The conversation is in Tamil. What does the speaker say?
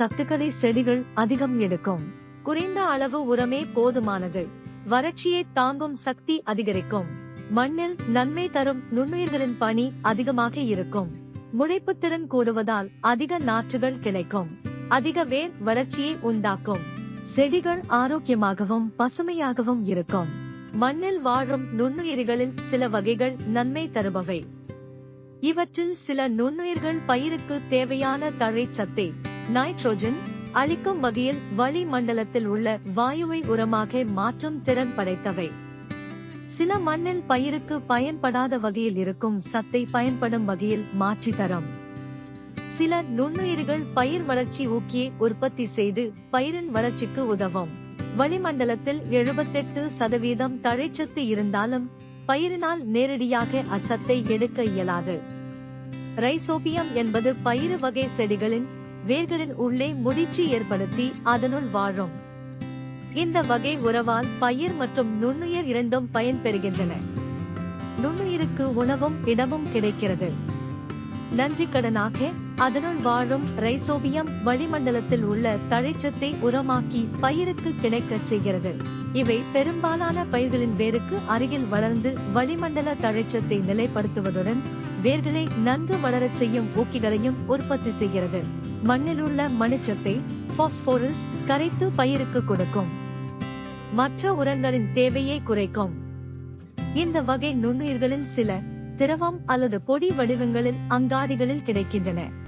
சத்துக்களை செடிகள் அதிகம் எடுக்கும். குறைந்த அளவு உரமே போதுமானது. வறட்சியை தாங்கும் சக்தி அதிகரிக்கும். மண்ணில் நன்மை தரும் நுண்ணுயிர்களின் பணி அதிகமாக இருக்கும். முளைப்புத்திறன் கூடுவதால் அதிக நாற்றுகள் கிடைக்கும். அதிக வேர் வளர்ச்சியை உண்டாக்கும். செடிகள் ஆரோக்கியமாகவும் பசுமையாகவும் இருக்கும். மண்ணில் வாழும் நுண்ணுயிரிகளில் சில வகைகள் நன்மை தருபவை. இவற்றில் சில நுண்ணுயிர்கள் பயிருக்கு தேவையான தழைச்சத்தை நைட்ரோஜன் அளிக்கும் வகையில் வளி மண்டலத்தில் உள்ள வாயுவை உரமாக மாற்றும் திறன் படைத்தவை. சில மண்ணில் பயிருக்கு பயன்படாத வகையில் இருக்கும் சத்தை பயன்படும் வகையில் மாற்றி தரும். சில நுண்ணுயிர்கள் பயிர் வளர்ச்சி ஊக்கியை உற்பத்தி செய்து பயிரின் வளர்ச்சிக்கு உதவும். வளிமண்டலத்தில் எழுபத்தெட்டு சதவீதம் தழைச்சத்து இருந்தாலும் பயிரினால் நேரடியாக அச்சத்தை எடுக்க இயலாது. ரைசோபியம் என்பது பயிறு வகை செடிகளின் வேர்களின் உள்ளே முடிச்சு ஏற்படுத்தி அதனுள் வாழும். இந்த வகை உறவால் பயிர் மற்றும் நுண்ணுயிர் இரண்டும் பயன் பெறுகின்றன நுண்ணுயிருக்கு உணவும் இடமும் கிடைக்கிறது. நன்றி கடனாக அதனுள் வாழும் ரைசோபியம் வளிமண்டலத்தில் உள்ள தழைச்சத்தை உரமாக்கி பயிருக்கு கிடைக்கச் செய்கிறது. இவை பெரும்பாலான பயிர்களின் வேருக்கு அருகில் வளர்ந்து வளிமண்டல தழைச்சத்தை நிலைப்படுத்துவதுடன் வேர்களை நன்கு வளரச் செய்யும் ஊக்கிகளையும் உற்பத்தி செய்கிறது. மண்ணில் உள்ள மணிச்சத்தை பாஸ்போரஸ் கரைத்து பயிருக்கு கொடுக்கும். மற்ற உரங்களின் தேவையை குறைக்கும். இந்த வகை நுண்ணுயிர்களின் சில திரவம் அல்லது பொடி வடிவங்களில் அங்காடிகளில் கிடைக்கின்றன.